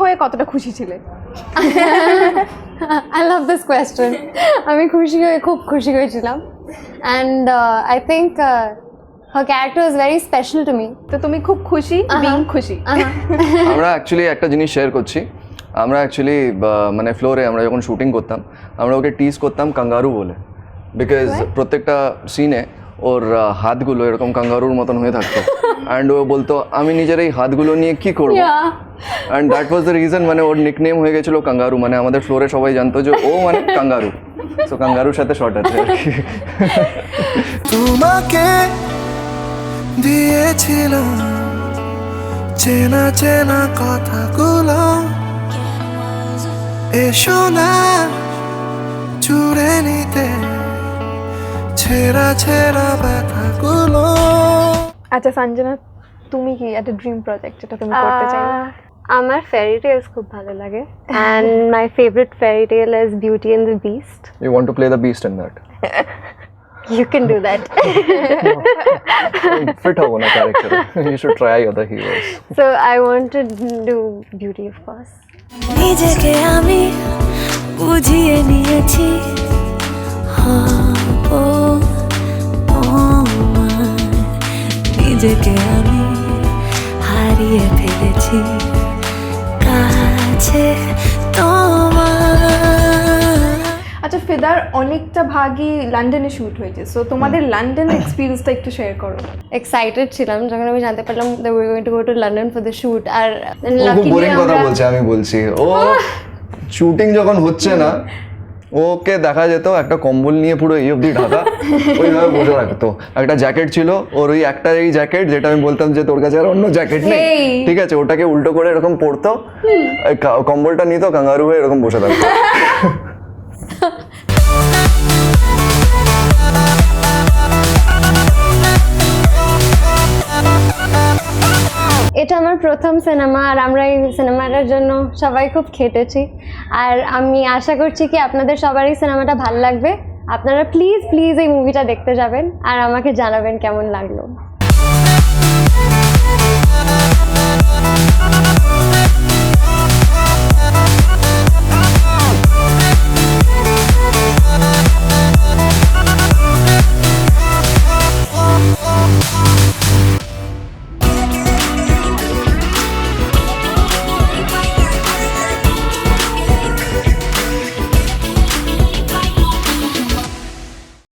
হয়ে কতটা খুশি ছিলে? আই লাভ দিস কোয়েশ্চেন আমি খুশি হয়ে খুব খুশি হয়েছিলাম। And I think her character is very special to me তো তুমি খুব খুশি বিং খুশি। আমরা অ্যাকচুয়ালি একটা জিনিস শেয়ার করছি। আমরা অ্যাকচুয়ালি মানে ফ্লোরে আমরা যখন শুটিং করতাম আমরা ওকে টিজ করতাম কাঙ্গারু বলে। বিকজ প্রত্যেকটা সিনে ওর হাতগুলো এরকম কাঙ্গারুর মতন হয়ে থাকতো। অ্যান্ড ও বলতো আমি নিজের এই হাতগুলো নিয়ে কি করব? And that was the reason মানে ওর নিকনেম হয়ে গেছিল কাঙ্গারু। মানে আমাদের ফ্লোরে সবাই জানতো যে ও মানে কাঙ্গারু। সো কাঙ্গারুর সাথে শর্ট আছে। তোমাকে দিয়েছিলাম চেনা চেনা কথাগুলো। এসো না চুড়ে নিতে। ছেঁড়া ছেঁড়া ব্যথাগুলো আচ্ছা সঞ্জনা তুমি কি একটা ড্রিম প্রজেক্ট যেটা তুমি করতে চাই আমার ফেয়ারি টেলস খুব ভালো লাগে and my favourite fairy tale is beauty and the beast you want to play the beast in that you can do that fit হবো না character you should try other heroes so I want to do beauty of course নিজেকে আমি বুঝিয়ে নিয়েছি হব নিজেকে আমি হারিয়ে ফেলেছি। কাছে আচ্ছা ফেদার অনেকটা ভাগই লন্ডনে শুট হয়েছে। সো তোমাদের লন্ডন এক্সপিরিয়েন্সটা একটু শেয়ার করো। এক্সাইটেড ছিলাম যখন আমি জানতে পারলাম the we going to go to London for the shoot R boring কথা বলছে আমি বলছি। ও শুটিং যখন হচ্ছে না ওকে দেখা যেত একটা কম্বল নিয়ে পুরো এই অবধি ঢাকা ওইভাবে বসে রাখতো একটা জ্যাকেট ছিল ওর ওই একটা এই জ্যাকেট যেটা আমি বলতাম যে তোর কাছে আর অন্য জ্যাকেট নেই। ঠিক আছে ওটাকে উল্টো করে এরকম পরতো কম্বলটা নিত কাঙ্গারু হয়ে এরকম বসে থাকতো। এটা আমার প্রথম সিনেমা আর আমরা এই সিনেমাটার জন্য সবাই খুব খেটেছি। আর আমি আশা করছি কি আপনাদের সবারই সিনেমাটা ভালো লাগবে। আপনারা প্লিজ প্লিজ এই মুভিটা দেখতে যাবেন আর আমাকে জানাবেন কেমন লাগল।